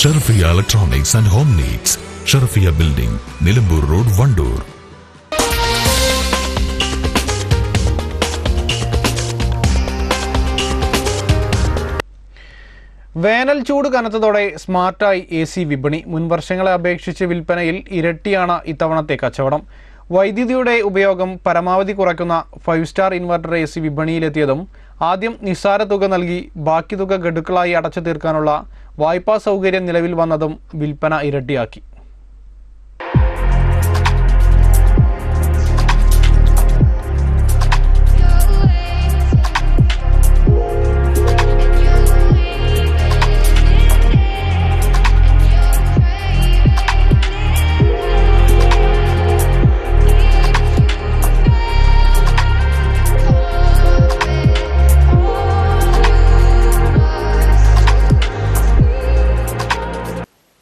Sharfiya electronics and home needs Sharfiya building Nilambur road Vandoor. വേനൽ ചൂട് കനത്തതോടെ സ്മാർട്ടായി A C വിപണി മുൻവർഷങ്ങളെ അപേക്ഷിച്ച് വിൽപ്പനയിൽ ഇരട്ടിയാണ് ഇത്തവണത്തെ കച്ചവടം. വൈദ്യുതിയുടെ ഉപയോഗം പരമാവധി കുറയ്ക്കുന്ന five star inverter A C വിപണിയിലെത്തിയതും ആദ്യം നിസ്സാര തുക നൽകി ബാക്കി തുക ഗഡുക്കളായി അടച്ചു തീർക്കാനുള്ള വായ്പാ സൗകര്യം നിലവിൽ വന്നതും വിൽപ്പന ഇരട്ടിയാക്കി.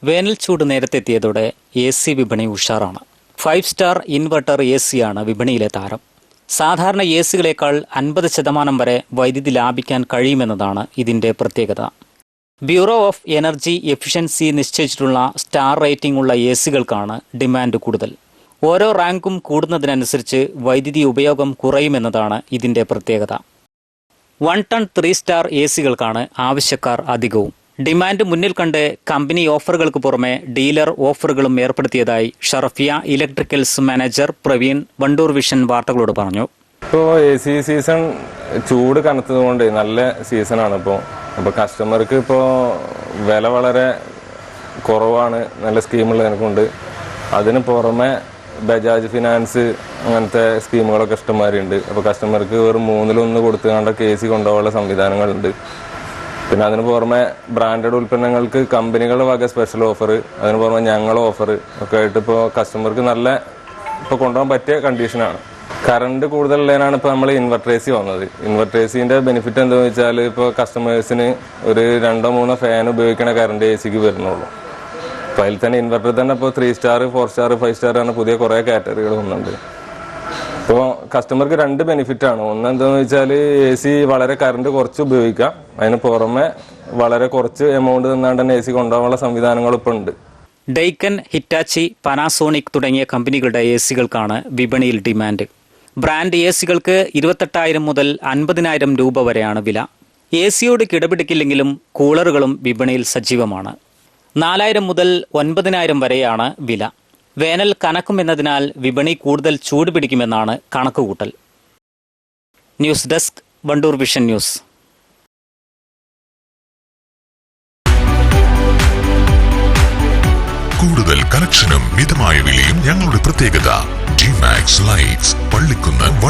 വേനൽ ചൂട് നേരത്തെത്തിയതോടെ എ സി വിപണി ഉഷാറാണ്. ഫൈവ് സ്റ്റാർ ഇൻവെർട്ടർ എ സിയാണ് വിപണിയിലെ താരം. സാധാരണ എ സികളേക്കാൾ അൻപത് ശതമാനം വരെ വൈദ്യുതി ലാഭിക്കാൻ കഴിയുമെന്നതാണ് ഇതിന്റെ പ്രത്യേകത. ബ്യൂറോ ഓഫ് എനർജി എഫിഷ്യൻസി നിശ്ചയിച്ചിട്ടുള്ള സ്റ്റാർ റേറ്റിംഗ് ഉള്ള എ സികൾക്കാണ് ഡിമാൻഡ് കൂടുതൽ. ഓരോ റാങ്കും കൂടുന്നതിനനുസരിച്ച് വൈദ്യുതി ഉപയോഗം കുറയുമെന്നതാണ് ഇതിന്റെ പ്രത്യേകത. One ton three star A സികൾക്കാണ് ആവശ്യക്കാർ അധികവും. ഡിമാൻഡ് മുന്നിൽ കണ്ട് കമ്പനി ഓഫറുകൾക്ക് പുറമെ ഡീലർ ഓഫറുകളും ഏർപ്പെടുത്തിയതായി Sharafiya electricals manager Praveen Vandoor vision വാർത്തകളോട് പറഞ്ഞു. ഇപ്പോൾ എ സി സീസൺ ചൂട് കനത്തത് കൊണ്ട് നല്ല സീസണാണ് ഇപ്പോൾ അപ്പോൾ കസ്റ്റമർക്ക് ഇപ്പോൾ വില വളരെ കുറവാണ്. നല്ല സ്കീമുള്ളതിനെ കൊണ്ട് അതിന് പുറമെ ബജാജ് ഫിനാൻസ് അങ്ങനത്തെ സ്കീമുകളൊക്കെ ഇഷ്ടംമാരുണ്ട്. അപ്പോൾ കസ്റ്റമർക്ക് വെറും മൂന്നിലൊന്ന് കൊടുത്തുകൊണ്ട് കെ സി കൊണ്ടുപോകാനുള്ള സംവിധാനങ്ങളുണ്ട്. പിന്നെ അതിന് പുറമെ ബ്രാൻഡഡ് ഉൽപ്പന്നങ്ങൾക്ക് കമ്പനികൾ വക സ്പെഷ്യൽ ഓഫർ അതിന് പുറമെ ഞങ്ങൾ ഓഫർ ഒക്കെ ആയിട്ട് ഇപ്പോൾ കസ്റ്റമർക്ക് നല്ല ഇപ്പോൾ കൊണ്ടുപോകാൻ പറ്റിയ കണ്ടീഷനാണ് കറണ്ട് കൂടുതലുള്ളതിനാണ് ഇപ്പോൾ നമ്മൾ ഇൻവെർട്ടർ എ സി വന്നത്. ഇൻവെർട്ടർ എ സിന്റെ ബെനിഫിറ്റ് എന്താണെന്ന് വെച്ചാൽ ഇപ്പോൾ കസ്റ്റമേഴ്സിന് ഒരു രണ്ടോ മൂന്നോ ഫാൻ ഉപയോഗിക്കണ കറണ്ട് എ സിക്ക് വരുന്നുള്ളൂ. അപ്പോൾ അതിൽ തന്നെ ഇൻവെർട്ടർ തന്നെ ഇപ്പോൾ three star four star five star ആണ് പുതിയ കുറേ കാറ്റഗറികൾ വന്നിട്ടുണ്ട്. ഇപ്പോൾ കസ്റ്റമർക്ക് രണ്ട് ബെനിഫിറ്റ് ആണ്. ഒന്ന് എന്താണെന്ന് വെച്ചാൽ എ സി വളരെ കറണ്ട് കുറച്ച് ഉപയോഗിക്കാം. അതിന് പുറമെ വളരെ കുറച്ച് എമൗണ്ട് തന്നാണ്ട് തന്നെ എ സി കൊണ്ടുപോകാനുള്ള സംവിധാനങ്ങൾ ഇപ്പോൾ ഉണ്ട്. ഡൈക്കൻ ഹിറ്റാച്ചി പനാസോണിക് തുടങ്ങിയ കമ്പനികളുടെ എ സികൾക്കാണ് വിപണിയിൽ ഡിമാൻഡ് ബ്രാൻഡ് എ സികൾക്ക് ഇരുപത്തെട്ടായിരം മുതൽ അൻപതിനായിരം രൂപ വരെയാണ് വില. എ സിയോട് കിടപിടിക്കില്ലെങ്കിലും കൂളറുകളും വിപണിയിൽ സജീവമാണ്. നാലായിരം മുതൽ ഒൻപതിനായിരം വരെയാണ് വില. വേനൽ കനക്കുമെന്നതിനാൽ വിപണി കൂടുതൽ ചൂട് പിടിക്കുമെന്നാണ് കണക്കുകൂട്ടൽ. News desk Vandoor vision news. കൂടുതൽ കണക്ഷനും മിതമായ വിലയും ഞങ്ങളുടെ പ്രത്യേകത. ഡിമാക്സ് ലൈറ്റ്സ് പള്ളിക്കുന്ന്